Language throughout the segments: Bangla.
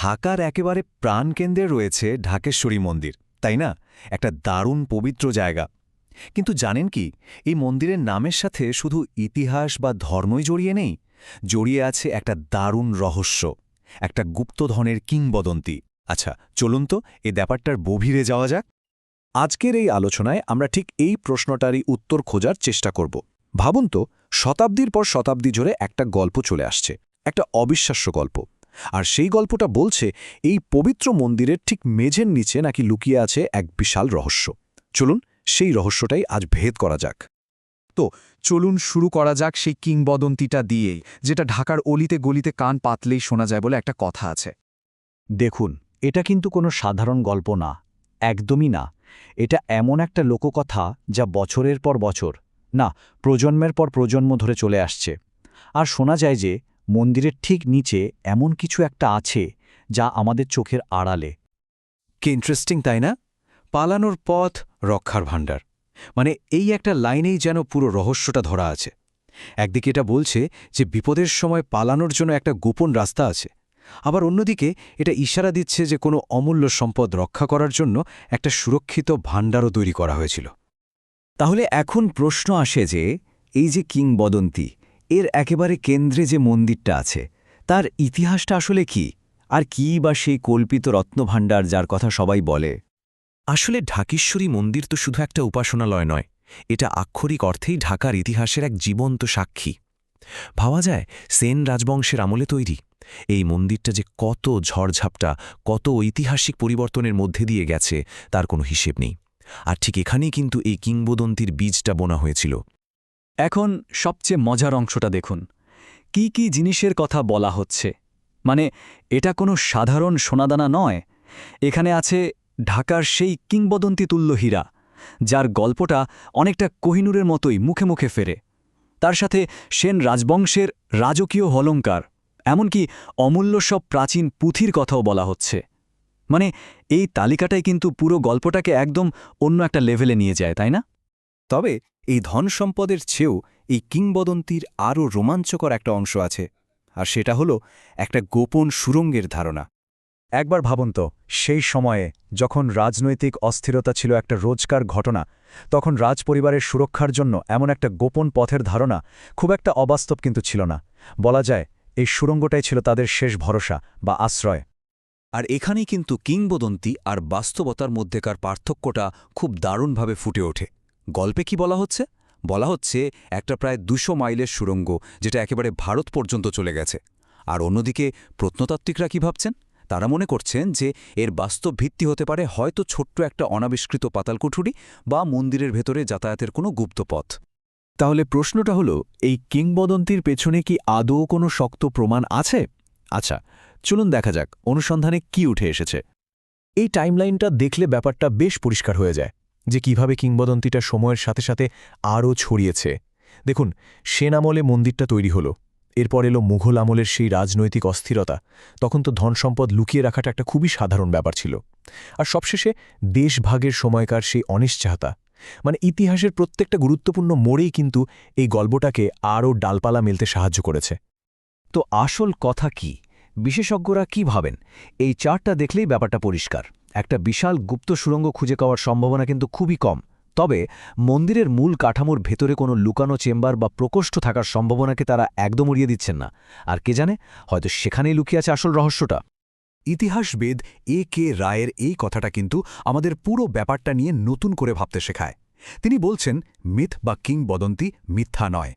ঢাকার একেবারে প্রাণকেন্দ্রে রয়েছে ঢাকেশ্বরী মন্দির, তাই না? একটা দারুণ পবিত্র জায়গা। কিন্তু জানেন কি, এই মন্দিরের নামের সাথে শুধু ইতিহাস বা ধর্মই জড়িয়ে নেই, জড়িয়ে আছে একটা দারুণ রহস্য, একটা গুপ্তধনের কিংবদন্তি। আচ্ছা চলুন তো এ ব্যাপারটার গভীরে যাওয়া যাক। আজকের এই আলোচনায় আমরা ঠিক এই প্রশ্নটারই উত্তর খোঁজার চেষ্টা করব। ভাবুন তো, শতাব্দীর পর শতাব্দী জুড়ে একটা গল্প চলে আসছে, একটা অবিশ্বাস্য গল্প। আর সেই গল্পটা বলছে এই পবিত্র মন্দিরের ঠিক মেঝের নিচে নাকি লুকিয়ে আছে এক বিশাল রহস্য। চলুন সেই রহস্যটাই আজ ভেদ করা যাক। তো চলুন শুরু করা যাক সেই কিংবদন্তিটা দিয়েই, যেটা ঢাকার অলিতে গলিতে কান পাতলেই শোনা যায় বলে একটা কথা আছে। দেখুন, এটা কিন্তু কোনো সাধারণ গল্প না, একদমই না। এটা এমন একটা লোককথা যা বছরের পর বছর, না, প্রজন্মের পর প্রজন্ম ধরে চলে আসছে। আর শোনা যায় যে মন্দিরের ঠিক নিচে এমন কিছু একটা আছে যা আমাদের চোখের আড়ালে। কি ইন্টারেস্টিং তাই না? পালানোর পথ রক্ষার ভাণ্ডার। মানে এই একটা লাইনেই যেন পুরো রহস্যটা ধরা আছে। একদিকে এটা বলছে যে বিপদের সময় পালানোর জন্য একটা গোপন রাস্তা আছে। আবার অন্যদিকে এটা ইশারা দিচ্ছে যে কোনো অমূল্য সম্পদ রক্ষা করার জন্য একটা সুরক্ষিত ভাণ্ডারও তৈরি করা হয়েছিল। তাহলে এখন প্রশ্ন আসে যে, এই যে কিংবদন্তি এর একেবারে কেন্দ্রে যে মন্দিরটা আছে, তার ইতিহাসটা আসলে কি? আর কি বা সেই কল্পিত রত্নভাণ্ডার যার কথা সবাই বলে? আসলে ঢাকেশ্বরী মন্দির তো শুধু একটা উপাসনালয় নয়, এটা আক্ষরিক অর্থেই ঢাকার ইতিহাসের এক জীবন্ত সাক্ষী। ভাবা যায়, সেন রাজবংশের আমলে তৈরি। এই মন্দিরটা যে কত ঝড়ঝাপটা, কত ঐতিহাসিক পরিবর্তনের মধ্যে দিয়ে গেছে, তার কোনো হিসেব নেই। আর ঠিক এখানেই কিন্তু এই কিংবদন্তির বীজটা বোনা হয়েছিল। এখন সবচেয়ে মজার অংশটা দেখুন। কি কি জিনিসের কথা বলা হচ্ছে? মানে এটা কোনো সাধারণ সোনাদানা নয়। এখানে আছে ঢাকার সেই কিংবদন্তি তুল্য হীরা, যার গল্পটা অনেকটা কোহিনুরের মতোই মুখে মুখে ফেরে। তার সাথে সেন রাজবংশের রাজকীয় অলঙ্কার, এমনকি অমূল্য সব প্রাচীন পুঁথির কথাও বলা হচ্ছে। মানে এই তালিকাটাই কিন্তু পুরো গল্পটাকে একদম অন্য একটা লেভেলে নিয়ে যায়, তাই না? তবে এই ধন সম্পদের চেয়েও এই কিংবদন্তির আরও রোমাঞ্চকর একটা অংশ আছে, আর সেটা হলো একটা গোপন সুরঙ্গের ধারণা। একবার ভাবুন তো, সেই সময়ে যখন রাজনৈতিক অস্থিরতা ছিল একটা রোজকার ঘটনা, তখন রাজপরিবারের সুরক্ষার জন্য এমন একটা গোপন পথের ধারণা খুব একটা অবাস্তব কিন্তু ছিল না। বলা যায়, এই সুরঙ্গটাই ছিল তাদের শেষ ভরসা বা আশ্রয়। আর এখানেই কিন্তু কিংবদন্তি আর বাস্তবতার মধ্যেকার পার্থক্যটা খুব দারুণভাবে ফুটে ওঠে। গল্পে কি বলা হচ্ছে? বলা হচ্ছে একটা প্রায় দুশো মাইলের সুরঙ্গ যেটা একেবারে ভারত পর্যন্ত চলে গেছে। আর অন্যদিকে প্রত্নতাত্ত্বিকরা কি ভাবছেন? তারা মনে করছেন যে এর বাস্তব ভিত্তি হতে পারে হয়তো ছোট্ট একটা অনাবিষ্কৃত পাতালকুঠুরি বা মন্দিরের ভেতরে যাতায়াতের কোনো গুপ্ত পথ। তাহলে প্রশ্নটা হলো, এই কিংবদন্তির পেছনে কি আদৌ কোনো শক্ত প্রমাণ আছে? আচ্ছা চলুন দেখা যাক অনুসন্ধানে কি উঠে এসেছে। এই টাইমলাইনটা দেখলে ব্যাপারটা বেশ পরিষ্কার হয়ে যায়। যে কীভাবে কিংবদন্তিটা সময়ের সাথে সাথে আরও ছড়িয়েছে। দেখুন, সেন আমলে মন্দিরটা তৈরি হলো। এরপর এলো মুঘল আমলের সেই রাজনৈতিক অস্থিরতা। তখন তো ধনসম্পদ লুকিয়ে রাখাটা একটা খুবই সাধারণ ব্যাপার ছিল। আর সবশেষে দেশভাগের সময়কার সেই অনিশ্চয়তা। মানে ইতিহাসের প্রত্যেকটা গুরুত্বপূর্ণ মোড়েই কিন্তু এই গল্পটাকে আরও ডালপালা মেলতে সাহায্য করেছে। তো আসল কথা কি? বিশেষজ্ঞরা কি ভাবেন? এই চার্টটা দেখলেই ব্যাপারটা পরিষ্কার। একটা বিশাল গুপ্ত সুড়ঙ্গ খুঁজে পাওয়ার সম্ভাবনা কিন্তু খুবই কম। তবে মন্দিরের মূল কাঠামোর ভেতরে কোনো লুকানো চেম্বার বা প্রকোষ্ঠ থাকার সম্ভাবনাকে তারা একদম উড়িয়ে দিচ্ছেন না। আর কে জানে, হয়তো সেখানেই লুকিয়ে আছে আসল রহস্যটা। ইতিহাসবেদ এ কে রায়ের এই কথাটা কিন্তু আমাদের পুরো ব্যাপারটা নিয়ে নতুন করে ভাবতে শেখায়। তিনি বলছেন, মিথ বা কিংবদন্তি মিথ্যা নয়।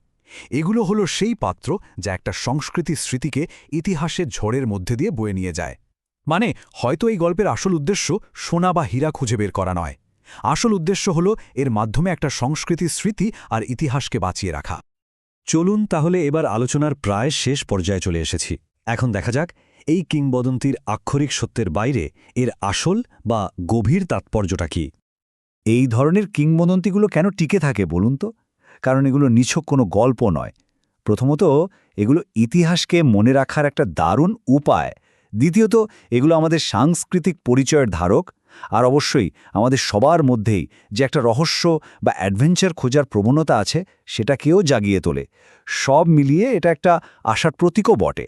এগুলো হলো সেই পাত্র যা একটা সংস্কৃতি স্মৃতিকে ইতিহাসের ঝড়ের মধ্যে দিয়ে বয়ে নিয়ে যায়। মানে হয়তো এই গল্পের আসল উদ্দেশ্য সোনা বা হীরা খুঁজে বের করা নয়। আসল উদ্দেশ্য হল এর মাধ্যমে একটা সংস্কৃতি স্মৃতি আর ইতিহাসকে বাঁচিয়ে রাখা। চলুন তাহলে এবার আলোচনার প্রায় শেষ পর্যায়ে চলে এসেছি। এখন দেখা যাক, এই কিংবদন্তির আক্ষরিক সত্যের বাইরে এর আসল বা গভীর তাৎপর্যটা কি? এই ধরনের কিংবদন্তিগুলো কেন টিকে থাকে বলুন তো? কারণ এগুলো নিছক কোনো গল্প নয়। প্রথমত, এগুলো ইতিহাসকে মনে রাখার একটা দারুণ উপায়। দ্বিতীয়ত, এগুলো আমাদের সাংস্কৃতিক পরিচয়ের ধারক। আর অবশ্যই, আমাদের সবার মধ্যেই যে একটা রহস্য বা অ্যাডভেঞ্চার খোঁজার প্রবণতা আছে, সেটাকেও জাগিয়ে তোলে। সব মিলিয়ে এটা একটা আশার প্রতীকও বটে।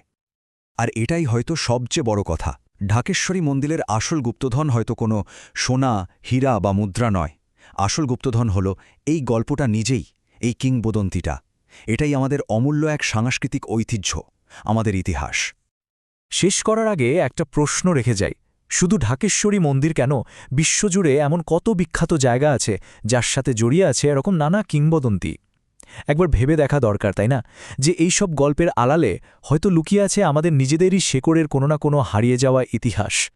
আর এটাই হয়তো সবচেয়ে বড় কথা। ঢাকেশ্বরী মন্দিরের আসল গুপ্তধন হয়তো কোনো সোনা, হীরা বা মুদ্রা নয়। আসল গুপ্তধন হল এই গল্পটা নিজেই। এই কিংবদন্তিটা। এটাই আমাদের অমূল্য এক সাংস্কৃতিক ঐতিহ্য, আমাদের ইতিহাস। শেষ করার আগে একটা প্রশ্ন রেখে যাই। শুধু ঢাকেশ্বরী মন্দির কেন? বিশ্বজুড়ে এমন কত বিখ্যাত জায়গা আছে যার সাথে জড়িয়ে আছে এরকম নানা কিংবদন্তি। একবার ভেবে দেখা দরকার, তাই না? যে এই সব গল্পের আড়ালে হয়তো লুকিয়ে আছে আমাদের নিজেদেরই শেকড়ের কোনো না কোনো হারিয়ে যাওয়া ইতিহাস।